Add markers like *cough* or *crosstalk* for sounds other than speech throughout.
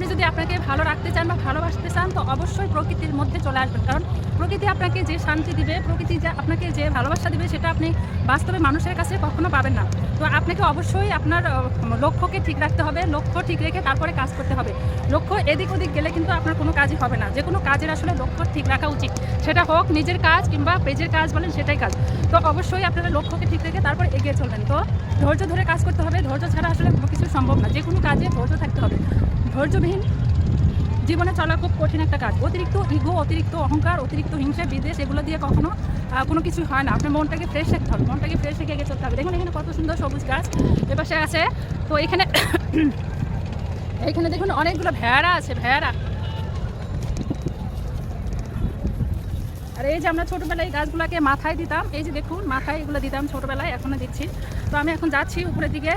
আপনি যদি আপনাকে ভালো রাখতে চান বা ভালোবাসতে চান, তো অবশ্যই প্রকৃতির মধ্যে চলে আসবেন। কারণ প্রকৃতি আপনাকে যে শান্তি দিবে, প্রকৃতি যে আপনাকে যে ভালোবাসা দিবে, সেটা আপনি বাস্তবে মানুষের কাছে কখনো পাবেন না। তো আপনাকে অবশ্যই আপনার লক্ষ্যকে ঠিক রাখতে হবে, লক্ষ্য ঠিক রেখে তারপরে কাজ করতে হবে। লক্ষ্য এদিক ওদিক গেলে কিন্তু আপনার কোনো কাজই হবে না। যে কোনো কাজের আসলে লক্ষ্য ঠিক রাখা উচিত। সেটা হোক নিজের কাজ কিংবা পেজের কাজ বলেন, সেটাই কাজ। তো অবশ্যই আপনারা লক্ষ্যকে ঠিক রেখে তারপর এগিয়ে চলবেন। তো ধৈর্য ধরে কাজ করতে হবে। ধৈর্য ছাড়া আসলে কোনো কিছু সম্ভব না। যে কোনো কাজে ধৈর্য থাকতে হবে। ধৈর্যবিহীন জীবনে চলা খুব কঠিন একটা কাজ। অতিরিক্ত ইগো, অতিরিক্ত অহংকার, অতিরিক্ত হিংসা বিদেশ এগুলো দিয়ে কখনো কোনো কিছু হয় না। আপনার মনটাকে ফ্রেশ রাখতে হবে। মনটাকে ফ্রেশ রেখে এগিয়ে চলতে হবে। দেখুন, এখানে কত সুন্দর সবুজ গাছ এপাশে আছে। তো এখানে *coughs* এখানে দেখুন, অনেকগুলো ভেড়া আছে, ভেড়া। আর এই যে আমরা ছোটোবেলায় এই গাছগুলোকে মাথায় দিতাম, এই যে দেখুন, মাথায় এগুলো দিতাম ছোটোবেলায়, এখনও দিচ্ছি। তো আমি এখন যাচ্ছি উপরের দিকে।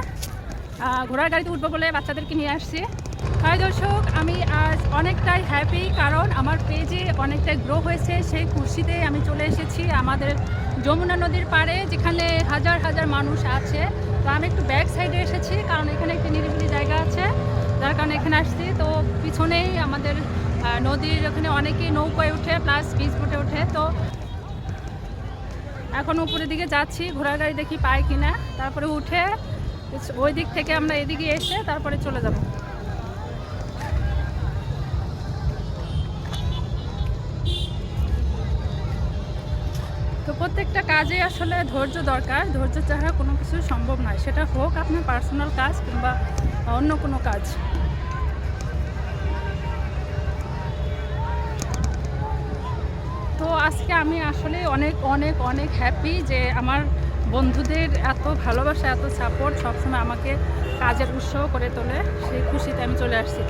ঘোড়ার গাড়িতে উঠবো বলে বাচ্চাদেরকে নিয়ে আসছি। হাই দর্শক, আমি আজ অনেকটাই হ্যাপি কারণ আমার পেজে অনেকটাই গ্রো হয়েছে। সেই খুশিতে আমি চলে এসেছি আমাদের যমুনা নদীর পাড়ে, যেখানে হাজার হাজার মানুষ আছে। তো আমি একটু ব্যাক সাইডে এসেছি, কারণ এখানে একটি নিরিবিলি জায়গা আছে। যার কারণে এখানে আসছি। তো পিছনেই আমাদের নদীর ওখানে অনেকেই নৌকায় উঠে প্লাস বিচ বোটে ওঠে। তো এখন উপরের দিকে যাচ্ছি, ঘোড়ার গাড়ি দেখি পাই কিনা। তারপরে উঠে ওই দিক থেকে আমরা এদিকে এসে তারপরে চলে যাব। প্রত্যেকটা কাজে আসলে ধৈর্য দরকার। ধৈর্য ছাড়া কোনো কিছু সম্ভব নয়। সেটা হোক আপনার পার্সোনাল কাজ কিংবা অন্য কোনো কাজ। তো আজকে আমি আসলে অনেক অনেক অনেক হ্যাপি যে আমার বন্ধুদের এত ভালোবাসা, এত সাপোর্ট সবসময় আমাকে কাজের উৎসাহ করে তোলে। সেই খুশিতে আমি চলে আসছি।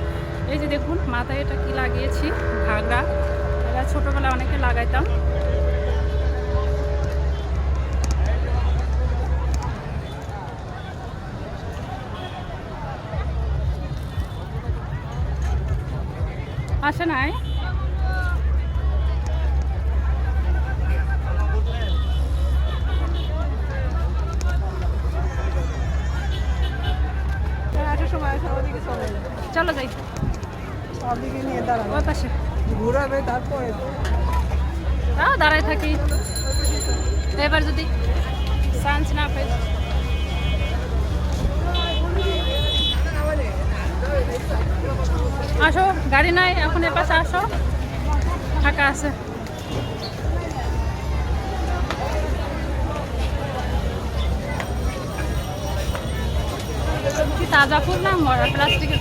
এই যে দেখুন, মাথায় এটা কি লাগিয়েছি? ঘাগরা। এটা ছোটোবেলায় অনেকে লাগাইতাম। আসে নাই। চলে যাই। সবদিকে নিয়ে পাশে। ঘুরাবে তারপরে দাঁড়ায় থাকি। এবার যদি চান্স না পাই। আসো গাড়ি নাই এখন এ পাশে আসো। ফাঁকা আছে। তাজা ফুল না মরা প্লাস্টিকের